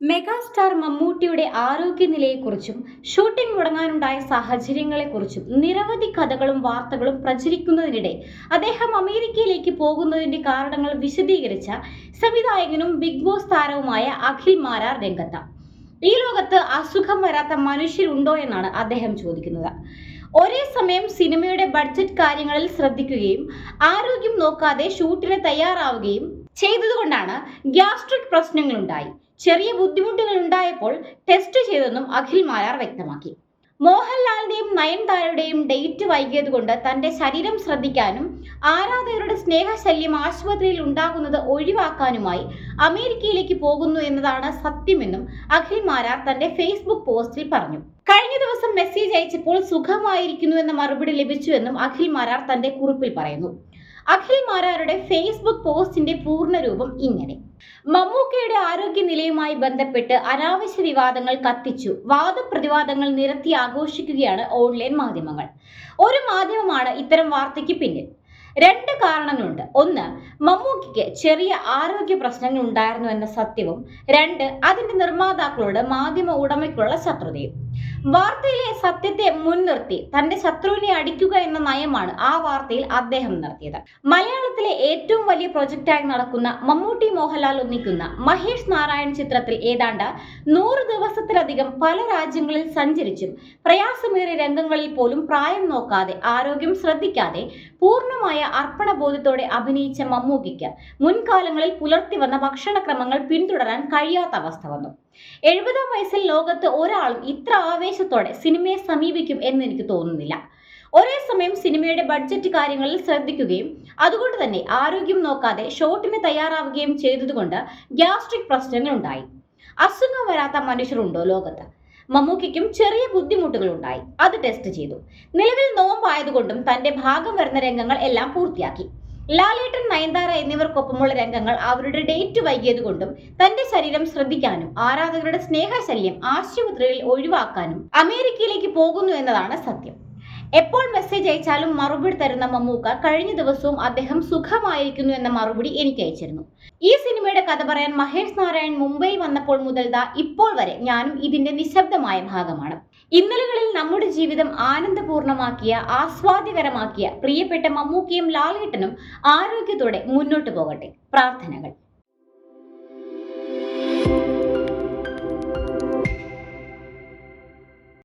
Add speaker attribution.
Speaker 1: Megastar മമ്മൂട്ടിയുടെ ആരോഗ്യനിലയെക്കുറിച്ചും shooting മുടങ്ങാനുണ്ടായ സാഹചര്യങ്ങളെക്കുറിച്ചും നിരവധി കഥകളും വാർത്തകളും പ്രചരിക്കുന്നതിനിടെ അദ്ദേഹം അമേരിക്കയിലേക്ക് പോകുന്നതിന്റെ കാരണങ്ങൾ വിശദീകരിച്ച സംവിധായകനും ബിഗ് ബോസ് താരവുമായ അഖിൽ മാരാർ രംഗത്ത. ഈ ലോകത്ത് അസുഖം വരാത്ത മനുഷ്യരുണ്ടോ എന്നാണ് അദ്ദേഹം ചോദിക്കുന്നത്. ഒരേ സമയം സിനിമയുടെ ബഡ്ജറ്റ് കാര്യങ്ങളിൽ ശ്രദ്ധിക്കുകയും ആരോഗ്യം നോക്കാതെ ഷൂട്ടിന് തയ്യാറാവുകയും ചെയ്തതുകൊണ്ടാണ് ഗ്യാസ്ട്രിക് പ്രശ്നങ്ങളുണ്ടായി. ചെറിയ ബുദ്ധിമുട്ടുകൾ ഉണ്ടായപ്പോൾ ടെസ്റ്റ് ചെയ്തെന്നും അഖിൽ മാരാർ വ്യക്തമാക്കി. മോഹൻലാലിന്റെയും നയൻതാരയുടെയും ഡേറ്റ് വൈകിയത് കൊണ്ട് തന്റെ ശരീരം ശ്രദ്ധിക്കാനും ആരാധകരുടെ സ്നേഹശല്യം ആശുപത്രിയിൽ ഉണ്ടാകുന്നത് ഒഴിവാക്കാനുമായി അമേരിക്കയിലേക്ക് പോകുന്നു എന്നതാണ് സത്യമെന്നും അഖിൽ മാരാർ തന്റെ ഫേസ്ബുക്ക് പോസ്റ്റിൽ പറഞ്ഞു. കഴിഞ്ഞ ദിവസം മെസ്സേജ് അയച്ചപ്പോൾ സുഖമായിരിക്കുന്നു എന്ന മറുപടി ലഭിച്ചുവെന്നും അഖിൽ മാരാർ തന്റെ കുറിപ്പിൽ പറയുന്നു. അഖിൽ മാരാരുടെ ഫേസ്ബുക്ക് പോസ്റ്റിന്റെ പൂർണരൂപം ഇങ്ങനെ. മമ്മൂക്കയുടെ ആരോഗ്യനിലയുമായി ബന്ധപ്പെട്ട് അനാവശ്യ വിവാദങ്ങൾ കത്തിച്ചു. വാദപ്രതിവാദങ്ങൾ നിരത്തി ആഘോഷിക്കുകയാണ് ഓൺലൈൻ മാധ്യമങ്ങൾ. ഒരു മാധ്യമമാണ് ഇത്തരം വാർത്തയ്ക്ക് പിന്നിൽ. രണ്ട് കാരണങ്ങളുണ്ട്. ഒന്ന് മമ്മൂക്കിക്ക് ചെറിയ ആരോഗ്യ പ്രശ്നങ്ങൾ ഉണ്ടായിരുന്നു എന്ന സത്യവും. രണ്ട് അതിന്റെ നിർമ്മാതാക്കളോട് മാധ്യമ ഉടമയ്ക്കുള്ള ശത്രുതയും. വാർത്തയിലെ സത്യത്തെ മുൻനിർത്തി തന്റെ ശത്രുവിനെ അടിക്കുക എന്ന നയമാണ് ആ വാർത്തയിൽ അദ്ദേഹം നടത്തിയത്. മലയാളത്തിലെ ഏറ്റവും വലിയ പ്രൊജക്റ്റായി നടക്കുന്ന മമ്മൂട്ടി മോഹൻലാൽ ഒന്നിക്കുന്ന മഹേഷ് നാരായൺ ചിത്രത്തിൽ ഏതാണ്ട് നൂറ് ദിവസത്തിലധികം പല രാജ്യങ്ങളിൽ സഞ്ചരിച്ചും പ്രയാസമേറിയ രംഗങ്ങളിൽ പോലും പ്രായം നോക്കാതെ ആരോഗ്യം ശ്രദ്ധിക്കാതെ പൂർണമായ അർപ്പണബോധത്തോടെ അഭിനയിച്ച മമ്മൂക്കിക്ക് മുൻകാലങ്ങളിൽ പുലർത്തി വന്ന ഭക്ഷണക്രമങ്ങൾ പിന്തുടരാൻ കഴിയാത്ത അവസ്ഥ വന്നു. എഴുപതാം വയസ്സിൽ ലോകത്ത് ഒരാളും ഇത്ര ആവേശത്തോടെ സിനിമയെ സമീപിക്കും എന്ന് എനിക്ക് തോന്നുന്നില്ല. ഒരേ സമയം സിനിമയുടെ ബഡ്ജറ്റ് കാര്യങ്ങളിൽ ശ്രദ്ധിക്കുകയും അതുകൊണ്ട് തന്നെ ആരോഗ്യം നോക്കാതെ ഷോട്ടിന് തയ്യാറാവുകയും ചെയ്തതുകൊണ്ട് ഗ്യാസ്ട്രിക് പ്രശ്നങ്ങൾ ഉണ്ടായി. അസുഖം വരാത്ത മനുഷ്യരുണ്ടോ ലോകത്ത്? മമ്മൂക്കിക്കും ചെറിയ ബുദ്ധിമുട്ടുകൾ ഉണ്ടായി അത് ടെസ്റ്റ് ചെയ്തു. നിലവിൽ നോമ്പായതുകൊണ്ടും തന്റെ ഭാഗം വരുന്ന രംഗങ്ങൾ എല്ലാം പൂർത്തിയാക്കി. ലാലേട്ടൻ നയൻതാര എന്നിവർക്കൊപ്പമുള്ള രംഗങ്ങൾ അവരുടെ ഡേറ്റ് വൈകിയത് കൊണ്ടും തന്റെ ശരീരം ശ്രദ്ധിക്കാനും ആരാധകരുടെ സ്നേഹശല്യം ആശുപത്രിയിൽ ഒഴിവാക്കാനും അമേരിക്കയിലേക്ക് പോകുന്നു എന്നതാണ് സത്യം. എപ്പോൾ മെസ്സേജ് അയച്ചാലും മറുപടി തരുന്ന മമ്മൂക്ക കഴിഞ്ഞ ദിവസവും അദ്ദേഹം സുഖമായിരിക്കുന്നു എന്ന മറുപടി എനിക്ക് അയച്ചിരുന്നു. ഈ സിനിമയുടെ കഥ പറയാൻ മഹേഷ് നാരായൺ മുംബൈ വന്നപ്പോൾ മുതൽ ദാ ഇപ്പോൾ വരെ ഞാനും ഇതിന്റെ നിശബ്ദമായ ഭാഗമാണ്. ഇന്നലകളിൽ നമ്മുടെ ജീവിതം ആനന്ദപൂർണമാക്കിയ ആസ്വാദ്യകരമാക്കിയ പ്രിയപ്പെട്ട മമ്മൂക്കിയും ലാലേട്ടനും ആരോഗ്യത്തോടെ മുന്നോട്ട് പോകട്ടെ. പ്രാർത്ഥനകൾ.